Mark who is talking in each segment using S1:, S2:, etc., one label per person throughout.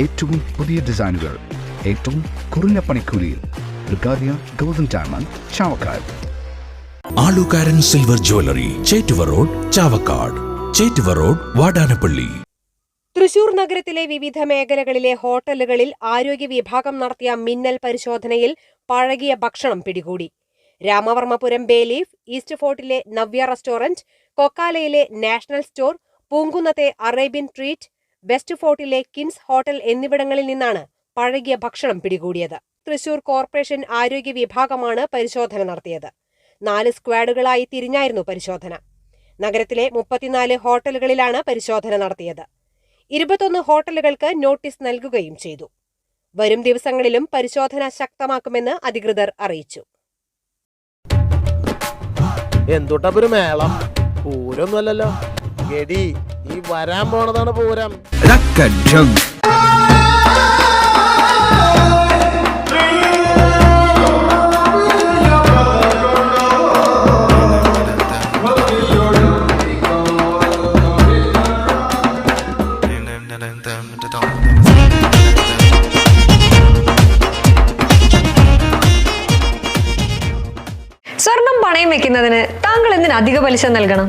S1: ഏറ്റവും പുതിയ ഡിസൈനുകൾ ഏറ്റവും കുറഞ്ഞ പണിക്കൂലിയിൽ. Brigadia golden diamond Chavakkad.
S2: Alukaran silver jewellery Chettuva road Chavakkad. Chettuva road Vadanappally.
S3: Thrissur നഗരത്തിലെ വിവിധ മേഖലകളിലെ ഹോട്ടലുകളിൽ ആരോഗ്യ വിഭാഗം നടത്തിയ മിന്നൽ പരിശോധനയിൽ പഴകിയ ഭക്ഷണം പിടികൂടി. രാമവർമ്മപുരം ബേലീഫ് ഈസ്റ്റ് ഫോർട്ടിലെ നവ്യ റെസ്റ്റോറന്റ് കൊക്കാലയിലെ നാഷണൽ സ്റ്റോർ പൂങ്കുന്നത്തെ അറേബ്യൻ ട്രീറ്റ് വെസ്റ്റ് ഫോർട്ടിലെ കിൻസ് ഹോട്ടൽ എന്നിവിടങ്ങളിൽ നിന്നാണ് പഴകിയ ഭക്ഷണം പിടികൂടിയത്. തൃശൂർ കോർപ്പറേഷൻ ആരോഗ്യ വിഭാഗമാണ് പരിശോധന നടത്തിയത്. നാല് സ്ക്വാഡുകളായി തിരിഞ്ഞായിരുന്നു പരിശോധന. നഗരത്തിലെ മുപ്പത്തിനാല് ഹോട്ടലുകളിലാണ് പരിശോധന നടത്തിയത്. ഇരുപത്തൊന്ന് ഹോട്ടലുകൾക്ക് നോട്ടീസ് നൽകുകയും ചെയ്തു. വരും ദിവസങ്ങളിലും പരിശോധന ശക്തമാക്കുമെന്ന് അധികൃതർ അറിയിച്ചു.
S4: എന്തുട്ടപ്പൊരു മേളം? പൂരൊന്നുമല്ലല്ലോ ഗഡി. ഈ വരാൻ പോണതാണ് പൂരം.
S5: സ്വർണം പണയം വെക്കുന്നതിന് താങ്കൾ എന്തിന് അധിക പലിശ നൽകണം?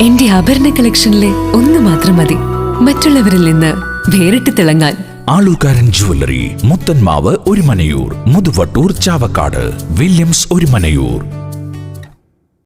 S6: എന്റെ ആഭരണ കളക്ഷനിലെ ഒന്ന് മാത്രം മതി. മറ്റുള്ളവരിൽ നിന്ന് വേറിട്ട് തിളങ്ങാൻ.
S2: Alukaran jewellery Muthanmavu Orumanayur Muthuvattur Chavakkad Williams Orumanayur